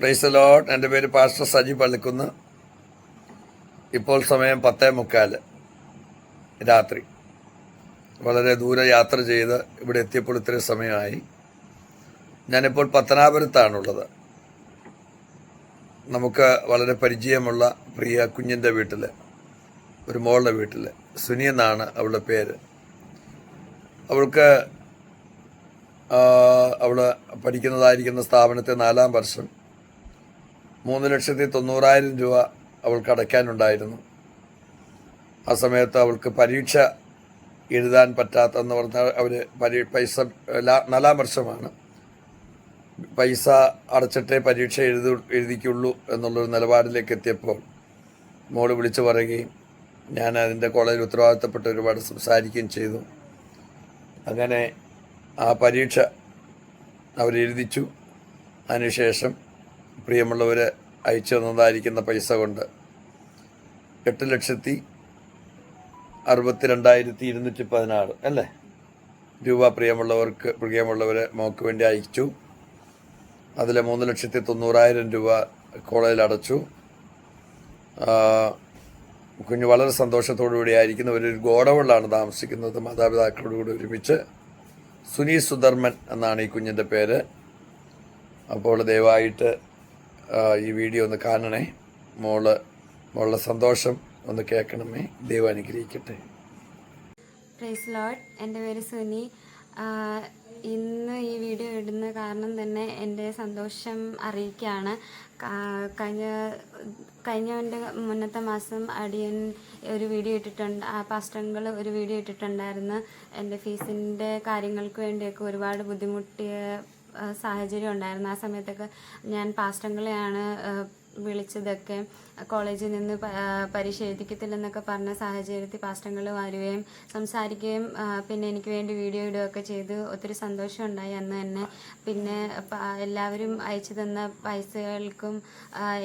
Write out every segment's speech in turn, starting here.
Price ലോട്ട് എന്റെ പേര് pastor Saji Pallikkunnu. ഇപ്പോൾ സമയം പത്തേ മുക്കാൽ രാത്രി. വളരെ ദൂരെ യാത്ര ചെയ്ത് ഇവിടെ എത്തിയപ്പോൾ ഇത്രയും സമയമായി. ഞാനിപ്പോൾ പത്തനാപുരത്താണുള്ളത്. നമുക്ക് വളരെ പരിചയമുള്ള പ്രിയ കുഞ്ഞിന്റെ വീട്ടിൽ ഒരു മോളുടെ വീട്ടിൽ സുനി എന്നാണ് അവളുടെ പേര്. അവൾക്ക് അവൾ പഠിക്കുന്നതായിരിക്കുന്ന സ്ഥാപനത്തെ നാലാം വർഷം മൂന്ന് ലക്ഷത്തി തൊണ്ണൂറായിരം രൂപ അവൾക്ക് അടയ്ക്കാനുണ്ടായിരുന്നു ആ സമയത്ത് അവൾക്ക് പരീക്ഷ എഴുതാൻ പറ്റാത്തെന്ന് പറഞ്ഞാൽ അവർ പരീ പൈസ നാലാം വർഷമാണ് പൈസ അടച്ചിട്ടേ പരീക്ഷ എഴുതു എഴുതിക്കുള്ളൂ എന്നുള്ളൊരു നിലപാടിലേക്ക് എത്തിയപ്പോൾ മോൾ വിളിച്ചു പറയുകയും ഞാൻ അതിന്റെ കോളേജിൽ ഉത്തരവാദിത്തപ്പെട്ട് ഒരുപാട് സംസാരിക്കുകയും ചെയ്തു. അങ്ങനെ ആ പരീക്ഷ അവരെഴുതിച്ചു. അതിനുശേഷം പ്രിയമുള്ളവർ അയച്ചു തന്നതായിരിക്കുന്ന പൈസ കൊണ്ട് എട്ട് ലക്ഷത്തി അറുപത്തി രണ്ടായിരത്തി ഇരുന്നൂറ്റി പതിനാറ് അല്ലേ? രൂപ പ്രിയമുള്ളവർക്ക് പ്രിയമുള്ളവർ മോക്ക് വേണ്ടി അയച്ചു. അതിൽ മൂന്ന് ലക്ഷത്തി തൊണ്ണൂറായിരം രൂപ കോളേജിൽ അടച്ചു. കുഞ്ഞ് വളരെ സന്തോഷത്തോടു കൂടി ആയിരിക്കുന്ന ഒരു ഗോഡവളിലാണ് താമസിക്കുന്നത്. മാതാപിതാക്കളോടുകൂടി ഒരുമിച്ച് സുനി സുധർമ്മൻ എന്നാണ് ഈ കുഞ്ഞിന്റെ പേര്. അപ്പോൾ ദയവായിട്ട് ഈ വീഡിയോ ഒന്ന് കാണണേ. മോൾ മോളുടെ സന്തോഷം ഒന്ന് കേൾക്കണമേ. ദൈവം അനുഗ്രഹിക്കട്ടെ. പ്രൈസ് എന്റെ പേര് സുനി. ഇന്ന് ഈ വീഡിയോ ഇടുന്ന കാരണം തന്നെ എന്റെ സന്തോഷം അറിയിക്കുകയാണ് കഴിഞ്ഞ കഴിഞ്ഞവന്റെ മുന്നത്തെ മാസം അടിയൻ ഒരു വീഡിയോ ഇട്ടിട്ടുണ്ട്. ആ പാസ്റ്റങ്ങൾ ഒരു വീഡിയോ ഇട്ടിട്ടുണ്ടായിരുന്നു. എന്റെ ഫീസിന്റെ കാര്യങ്ങൾക്ക് വേണ്ടിയൊക്കെ ഒരുപാട് ബുദ്ധിമുട്ടിയ സാഹചര്യം ഉണ്ടായിരുന്നു. ആ സമയത്തൊക്കെ ഞാൻ പാസ്റ്റങ്ങളെയാണ് ആ, വിളിച്ചതൊക്കെ കോളേജിൽ നിന്ന് പരിശോധിക്കത്തില്ലെന്നൊക്കെ പറഞ്ഞ സാഹചര്യത്തിൽ പാസ്റ്റങ്ങൾ വരുകയും സംസാരിക്കുകയും പിന്നെ എനിക്ക് വേണ്ടി വീഡിയോ ഇടുകയൊക്കെ ചെയ്ത് ഒത്തിരി സന്തോഷം ഉണ്ടായി അന്ന് തന്നെ. പിന്നെ എല്ലാവരും അയച്ചു തന്ന പൈസകൾക്കും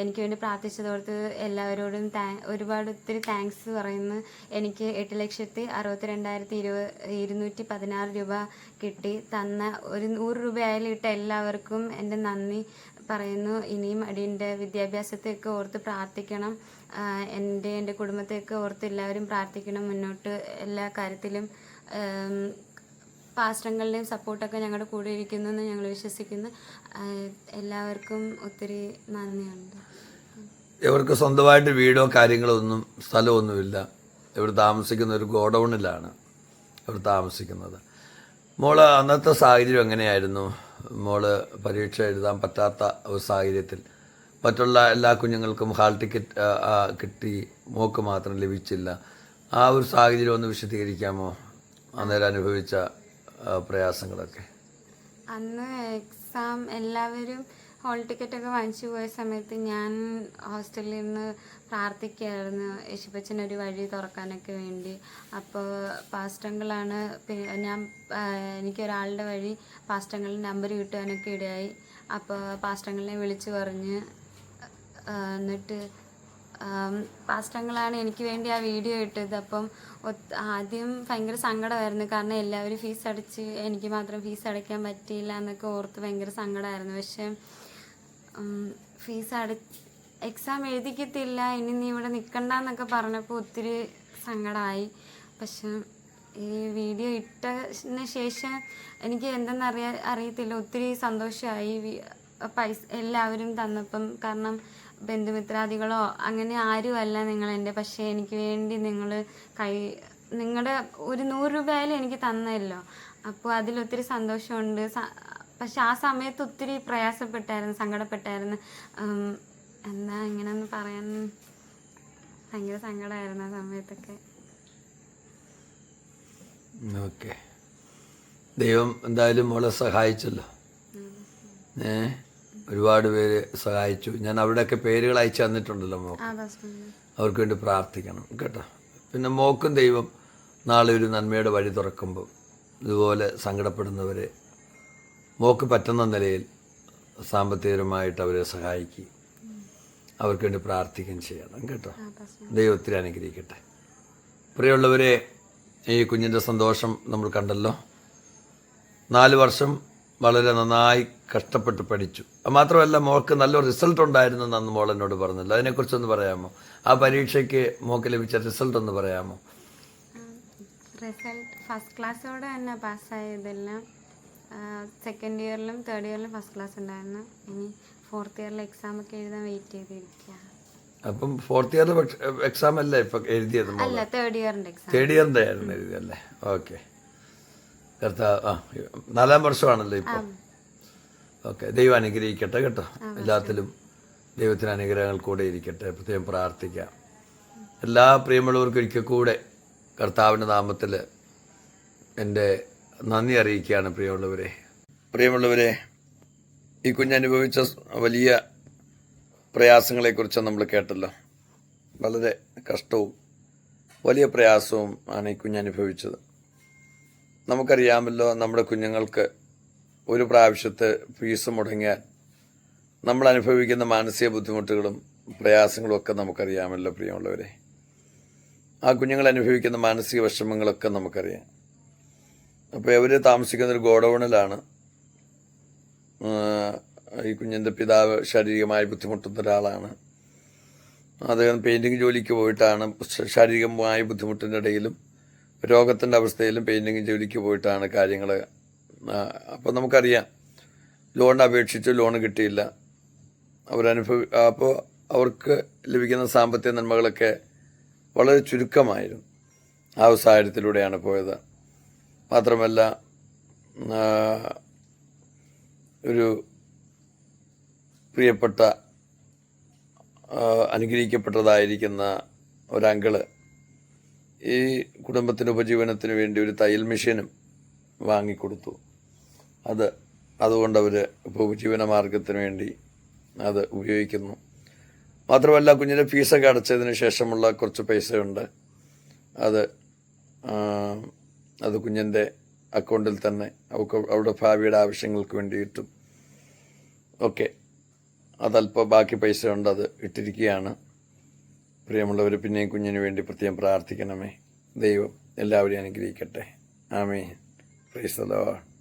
എനിക്ക് വേണ്ടി പ്രാർത്ഥിച്ചതോർത്ത് എല്ലാവരോടും ഒരുപാട് ഒത്തിരി താങ്ക്സ് പറയുന്നു. എനിക്ക് എട്ട് ലക്ഷത്തി അറുപത്തി രണ്ടായിരത്തി ഇരുപത് ഇരുന്നൂറ്റി പതിനാറ് രൂപ കിട്ടി തന്ന ഒരു നൂറ് രൂപയായാലും ഇട്ട എല്ലാവർക്കും എന്റെ നന്ദി. പറയുന്നു ഇനിയും അടിയന്റെ വിദ്യാഭ്യാസത്തെയൊക്കെ ഓർത്ത് പ്രാർത്ഥിക്കണം. എന്റെ എന്റെ കുടുംബത്തെയൊക്കെ ഓർത്ത് എല്ലാവരും പ്രാർത്ഥിക്കണം. മുന്നോട്ട് എല്ലാ കാര്യത്തിലും പാസ്റ്റങ്ങളുടെയും സപ്പോർട്ടൊക്കെ ഞങ്ങളുടെ കൂടെ ഇരിക്കുന്നു എന്ന് ഞങ്ങൾ വിശ്വസിക്കുന്നു. എല്ലാവർക്കും ഒത്തിരി നന്ദിയുണ്ട്. ഇവർക്ക് സ്വന്തമായിട്ട് വീടോ കാര്യങ്ങളോ ഒന്നും സ്ഥലമൊന്നുമില്ല. ഇവർ താമസിക്കുന്ന ഒരു ഗോഡൗണിലാണ് ഇവർ താമസിക്കുന്നത്. മോൾ അന്നത്തെ സാഹചര്യം എങ്ങനെയായിരുന്നു? മോൾ പരീക്ഷ എഴുതാൻ പറ്റാത്ത ഒരു സാഹചര്യത്തിൽ മറ്റുള്ള എല്ലാ കുഞ്ഞുങ്ങൾക്കും ഹാൾ ടിക്കറ്റ് കിട്ടി. മോക്ക് മാത്രം ലഭിച്ചില്ല. ആ ഒരു സാഹചര്യം ഒന്ന് വിശദീകരിക്കാമോ? അന്നേരം അനുഭവിച്ച പ്രയാസങ്ങളൊക്കെ. അന്ന് എക്സാം എല്ലാവരും ഹോൾ ടിക്കറ്റൊക്കെ വാങ്ങിച്ചു പോയ സമയത്ത് ഞാൻ ഹോസ്റ്റലിൽ നിന്ന് പ്രാർത്ഥിക്കുകയായിരുന്നു യേശുപ്പച്ചൻ ഒരു വഴി തുറക്കാനൊക്കെ വേണ്ടി. അപ്പോൾ പാസ്റ്റങ്ങളാണ് ഞാൻ എനിക്കൊരാളുടെ വഴി പാസ്റ്റങ്ങളിൽ നമ്പർ കിട്ടാനൊക്കെ ഇടയായി. അപ്പോൾ പാസ്റ്റങ്ങളെ വിളിച്ചു പറഞ്ഞ് എന്നിട്ട് പാസ്റ്റങ്ങളാണ് എനിക്ക് വേണ്ടി ആ വീഡിയോ ഇട്ടത്. അപ്പം ആദ്യം ഭയങ്കര സങ്കടമായിരുന്നു. കാരണം എല്ലാവരും ഫീസ് അടച്ച് എനിക്ക് മാത്രം ഫീസ് അടയ്ക്കാൻ പറ്റിയില്ല എന്നൊക്കെ ഓർത്ത് ഭയങ്കര സങ്കടമായിരുന്നു. പക്ഷെ ഫീസ് അട എക്സാം എഴുതിക്കത്തില്ല ഇനി നീ ഇവിടെ നിൽക്കണ്ട എന്നൊക്കെ പറഞ്ഞപ്പോൾ ഒത്തിരി സങ്കടമായി പക്ഷെ ഈ വീഡിയോ ഇട്ടതിന് ശേഷം എനിക്ക് എന്തെന്നറിയാ അറിയത്തില്ല. ഒത്തിരി സന്തോഷമായി പൈസ എല്ലാവരും തന്നപ്പം കാരണം ബന്ധുമിത്രാദികളോ അങ്ങനെ ആരുമല്ല നിങ്ങൾ എന്റെ പക്ഷേ എനിക്ക് വേണ്ടി നിങ്ങൾ കൈ നിങ്ങളുടെ ഒരു നൂറ് രൂപ എനിക്ക് തന്നല്ലോ. അപ്പോൾ അതിലൊത്തിരി സന്തോഷമുണ്ട്. പക്ഷെ ആ സമയത്ത് ഒത്തിരി പ്രയാസപ്പെട്ടായിരുന്നു സങ്കടപ്പെട്ടായിരുന്നു. ഉം, ഇങ്ങനെ ഒന്ന് പറയാൻ? ഭയങ്കര സങ്കടമായിരുന്നു ആ സമയത്തൊക്കെ. ഓക്കെ. ദൈവം എന്തായാലും മോളെ സഹായിച്ചല്ലോ. ഏ? ഒരുപാട് പേര് സഹായിച്ചു. ഞാൻ അവിടെയൊക്കെ പേരുകൾ അയച്ചു തന്നിട്ടുണ്ടല്ലോ മോക്ക്. അവർക്ക് വേണ്ടി പ്രാർത്ഥിക്കണം കേട്ടോ. പിന്നെ മോക്കും ദൈവം നാളെ ഒരു നന്മയുടെ വഴി തുറക്കുമ്പോൾ ഇതുപോലെ സങ്കടപ്പെടുന്നവരെ മോക്ക് പറ്റുന്ന നിലയിൽ സാമ്പത്തികപരമായിട്ട് അവരെ സഹായിക്കുകയും അവർക്ക് വേണ്ടി പ്രാർത്ഥിക്കുകയും ചെയ്യണം കേട്ടോ. ദൈവത്തിൽ അനുഗ്രഹിക്കട്ടെ. പ്രിയമുള്ളവരെ ഈ കുഞ്ഞിന്റെ സന്തോഷം നമ്മൾ കണ്ടല്ലോ. നാല് വർഷം വളരെ നന്നായി കഷ്ടപ്പെട്ട് പഠിച്ചു. അത് മാത്രമല്ല മോൾക്ക് നല്ല റിസൾട്ട് ഉണ്ടായിരുന്നു എന്ന് മോൾ എന്നോട് പറഞ്ഞല്ലോ. അതിനെക്കുറിച്ചൊന്ന് പറയാമോ? ആ പരീക്ഷയ്ക്ക് മോൾക്ക് ലഭിച്ച റിസൾട്ട് ഒന്ന് പറയാമോ? റിസൾട്ട് ഫസ്റ്റ് ക്ലാസ്സോടെ തന്നെ പാസ്സായതെല്ലാം സെക്കൻഡ് ഇയറിലും തേർഡ് ഇയറിലും ഫസ്റ്റ് ക്ലാസ് ഉണ്ടായിരുന്നു. ഇനി ഫോർത്ത് ഇയറിൽ എക്സാം ഒക്കെ എഴുതാൻ വെയിറ്റ് ചെയ്തിരിക്കുക അപ്പം ഫോർത്ത് ഇയർ എക്സാം അല്ലേ ഇപ്പൊ എഴുതിയത് അല്ല തേർഡ് ഇയറിന്റെ എക്സാം തേർഡ് ഇയറിന്റെ ആയിരുന്നു എഴുതിയല്ലേ ഓക്കെ കർത്താവ് ആ നാലാം വർഷമാണല്ലോ ഇപ്പൊ. ഓക്കെ ദൈവം അനുഗ്രഹിക്കട്ടെ കേട്ടോ. എല്ലാത്തിലും ദൈവത്തിന് അനുഗ്രഹങ്ങൾ കൂടെ ഇരിക്കട്ടെ. പ്രത്യേകം പ്രാർത്ഥിക്കാം. എല്ലാ പ്രിയമുള്ളവർക്കും ഒരിക്കൽ കൂടെ കർത്താവിന്റെ നാമത്തിൽ എന്റെ നന്ദി അറിയിക്കുകയാണ് പ്രിയമുള്ളവരെ. പ്രിയമുള്ളവരെ ഈ കുഞ്ഞനുഭവിച്ച വലിയ പ്രയാസങ്ങളെക്കുറിച്ച് നമ്മൾ കേട്ടല്ലോ. വളരെ കഷ്ടവും വലിയ പ്രയാസവും ആണ് ഈ കുഞ്ഞനുഭവിച്ചത്. നമുക്കറിയാമല്ലോ നമ്മുടെ കുഞ്ഞുങ്ങൾക്ക് ഒരു പ്രാവശ്യത്തെ ഫീസ് മുടങ്ങിയാൽ നമ്മൾ അനുഭവിക്കുന്ന മാനസിക ബുദ്ധിമുട്ടുകളും പ്രയാസങ്ങളും ഒക്കെ നമുക്കറിയാമല്ലോ പ്രിയമുള്ളവരെ. ആ കുഞ്ഞുങ്ങൾ അനുഭവിക്കുന്ന മാനസിക വിഷമങ്ങളൊക്കെ നമുക്കറിയാം. അപ്പോൾ അവർ താമസിക്കുന്ന ഒരു ഗോഡൗണിലാണ് ഈ കുഞ്ഞിന്റെ പിതാവ് ശാരീരികമായി ബുദ്ധിമുട്ടുന്ന ഒരാളാണ്. അദ്ദേഹം പെയിന്റിങ് ജോലിക്ക് പോയിട്ടാണ് ശാരീരികമായ ബുദ്ധിമുട്ടിന്റെ ഇടയിലും രോഗത്തിന്റെ അവസ്ഥയിലും പെയിന്റിങ് ജോലിക്ക് പോയിട്ടാണ് കാര്യങ്ങൾ അപ്പോൾ നമുക്കറിയാം. ലോൺ അപേക്ഷിച്ച് ലോൺ കിട്ടിയില്ല. അവരനുഭവി അപ്പോൾ അവർക്ക് ലഭിക്കുന്ന സാമ്പത്തിക നന്മകളൊക്കെ വളരെ ചുരുക്കമായിരുന്നു. ആ സാഹചര്യത്തിലൂടെയാണ് പോയത്. മാത്രമല്ല ഒരു പ്രിയപ്പെട്ട അനുഗ്രഹിക്കപ്പെട്ടതായിരിക്കുന്ന ഒരങ്കിൾ ഈ കുടുംബത്തിന്റെ ഉപജീവനത്തിന് വേണ്ടി ഒരു തയ്യൽ മെഷീനും വാങ്ങിക്കൊടുത്തു. അത് അതുകൊണ്ട് അവർ ഇപ്പോൾ ഉപജീവന മാർഗത്തിന് വേണ്ടി അത് ഉപയോഗിക്കുന്നു. മാത്രമല്ല കുഞ്ഞിന്റെ ഫീസൊക്കെ അടച്ചതിന് ശേഷമുള്ള കുറച്ച് പൈസയുണ്ട്. അത് അത് കുഞ്ഞിന്റെ അക്കൗണ്ടിൽ തന്നെ അവക്ക് അവരുടെ ഭാവിയുടെ ആവശ്യങ്ങൾക്ക് വേണ്ടിയിട്ടും ഓക്കെ. അതല്പം ബാക്കി പൈസ ഉണ്ട് അത് ഇട്ടിരിക്കുകയാണ്. പ്രിയമുള്ളവർ പിന്നെയും കുഞ്ഞിന് വേണ്ടി പ്രത്യേകം പ്രാർത്ഥിക്കണമേ. ദൈവം എല്ലാവരെയും അനുഗ്രഹിക്കട്ടെ. ആമേ പ്രൈസ് ദ ലോർഡ്